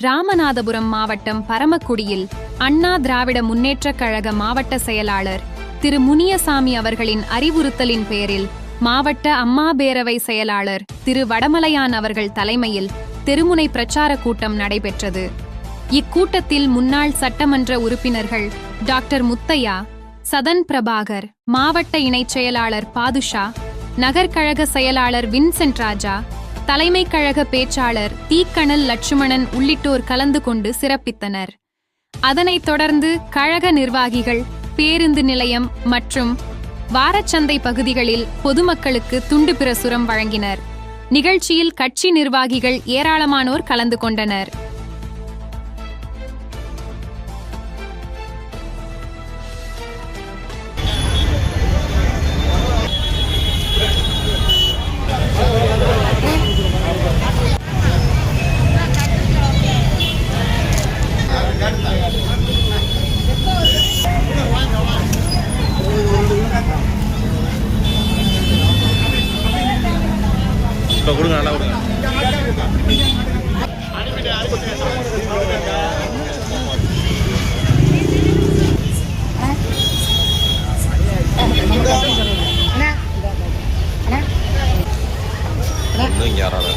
ராமநாதபுரம் மாவட்டம் பரமக்குடியில் அண்ணா திராவிட முன்னேற்றக் கழக மாவட்ட செயலாளர் திரு முனியசாமி அவர்களின் அறிவுறுத்தலின் பேரில் மாவட்ட அம்மா பேரவை செயலாளர் திரு வடமலையான் அவர்கள் தலைமையில் தெருமுனை பிரச்சார கூட்டம் நடைபெற்றது. இக்கூட்டத்தில் முன்னாள் சட்டமன்ற உறுப்பினர்கள் டாக்டர் முத்தையா சதன் பிரபாகர் மாவட்ட இணைச் செயலாளர் பாதுஷா நகர்கழக செயலாளர் வின்சென்ட் ராஜா தலைமை கழக பேச்சாளர் தீக்கணல் லட்சுமணன் உள்ளிட்டோர் கலந்து கொண்டு சிறப்பித்தனர். அதனைத் தொடர்ந்து கழக நிர்வாகிகள் பேருந்து நிலையம் மற்றும் வாரச்சந்தை பகுதிகளில் பொதுமக்களுக்கு துண்டு பிரசுரம் வழங்கினர். நிகழ்ச்சியில் கட்சி நிர்வாகிகள் ஏராளமானோர் கலந்து கொண்டனர். இப்போ கொடுங்க நல்லா கொடுங்க. இன்னும் இங்கே யாராவது?